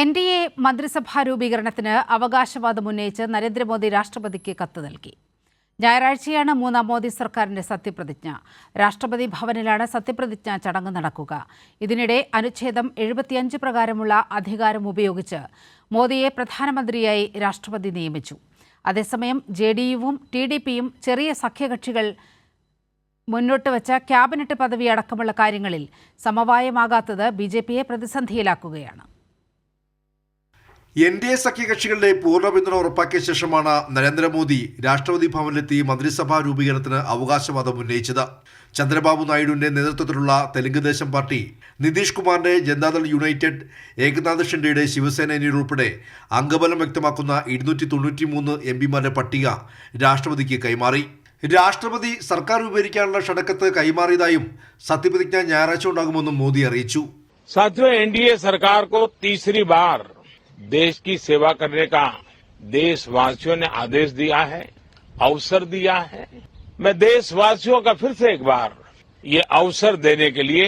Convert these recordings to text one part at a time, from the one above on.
N D A മന്ത്രിസഭാ രൂപീകരണത്തിന് അവകാശവാദം ഉന്നയിച്ച് നരേന്ദ്രമോദി രാഷ്ട്രപതിക്ക് കത്ത് നൽകി. ഞായറാഴ്ചയാണ് മൂന്നാം മോദി സർക്കാരിന്റെ സത്യപ്രതിജ്ഞ. രാഷ്ട്രപതി ഭവനിലാണ് സത്യപ്രതിജ്ഞ ചടങ്ങ് നടക്കുക. ഇതിനിടെ അനുച്ഛേദം എഴുപത്തിയഞ്ച് പ്രകാരമുള്ള അധികാരം ഉപയോഗിച്ച് മോദിയെ പ്രധാനമന്ത്രിയായി രാഷ്ട്രപതി നിയമിച്ചു. അതേസമയം ജെ ഡി യുവും ടി ഡി പിയും ചെറിയ സഖ്യകക്ഷികൾ മുന്നോട്ട് വച്ച ക്യാബിനറ്റ് പദവി അടക്കമുള്ള കാര്യങ്ങളിൽ സമവായമാകാത്തത് ബി ജെ പിയെ പ്രതിസന്ധിയിലാക്കുകയാണ്. എൻ ഡി എ സഖ്യകക്ഷികളുടെ പൂർണ പിന്തുണ ഉറപ്പാക്കിയ ശേഷമാണ് നരേന്ദ്രമോദി രാഷ്ട്രപതി ഭവനിലെത്തി മന്ത്രിസഭാ രൂപീകരണത്തിന് അവകാശവാദം ഉന്നയിച്ചത്. ചന്ദ്രബാബു നായിഡുവിന്റെ നേതൃത്വത്തിലുള്ള തെലുങ്കുദേശം പാർട്ടി നിതീഷ് കുമാറിന്റെ ജനതാദൾ യുണൈറ്റഡ് ഏകനാഥ് ഷിൻഡെയുടെ ശിവസേന എന്നിവരുൾപ്പെടെ അംഗബലം വ്യക്തമാക്കുന്ന ഇരുന്നൂറ്റി തൊണ്ണൂറ്റി മൂന്ന് എം പിമാരുടെ പട്ടിക രാഷ്ട്രപതിക്ക് കൈമാറി. രാഷ്ട്രപതി സർക്കാർ രൂപീകരിക്കാനുള്ള ഷടക്കത്ത് കൈമാറിയതായും സത്യപ്രതിജ്ഞ ഞായറാഴ്ച ഉണ്ടാകുമെന്നും മോദി അറിയിച്ചു. സർക്കാർ ബാർ. देश की सेवा करने का देशवासियों ने आदेश दिया है अवसर दिया है मैं देशवासियों का फिर से एक बार ये अवसर देने के लिए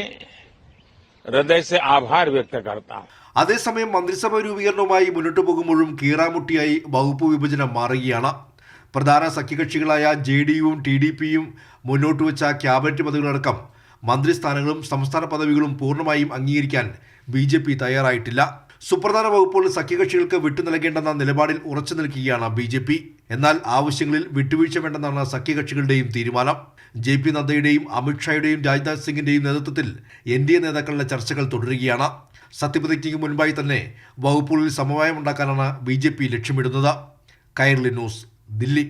हृदय से आभार व्यक्त करता हूं അതേസമയം മന്ത്രിസഭ രൂപീകരണവുമായി മുന്നോട്ടു പോകുമ്പോഴും കീറാമുട്ടിയായി വകുപ്പ് വിഭജനം മാറുകയാണ് പ്രധാന സഖ്യകക്ഷികളായ ജെ ഡി യുവും ടി ഡി പിയും മുന്നോട്ട് വെച്ച ക്യാബിനറ്റ് പദവികളടക്കം മന്ത്രിസ്ഥാനങ്ങളും സംസ്ഥാന പദവികളും പൂർണ്ണമായും അംഗീകരിക്കാൻ ബി ജെ പി തയ്യാറായിട്ടില്ല സുപ്രധാന വകുപ്പുകൾ സഖ്യകക്ഷികൾക്ക് വിട്ടു നൽകേണ്ടെന്ന നിലപാടിൽ ഉറച്ചു നിൽക്കുകയാണ് ബി ജെ പി. എന്നാൽ ആവശ്യങ്ങളിൽ വിട്ടുവീഴ്ച വേണ്ടെന്നാണ് സഖ്യകക്ഷികളുടെയും തീരുമാനം. ജെ പി നദ്ദയുടെയും അമിത്ഷായുടെയും രാജ്നാഥ് സിംഗിന്റെയും നേതൃത്വത്തിൽ എൻ ഡി എ നേതാക്കളുടെ ചർച്ചകൾ തുടരുകയാണ്. സത്യപ്രതിജ്ഞയ്ക്ക് മുൻപായി തന്നെ വകുപ്പുകളിൽ സമവായമുണ്ടാക്കാനാണ് ബി ജെ പി ലക്ഷ്യമിടുന്നത്. കൈർലി ന്യൂസ് ദില്ലി.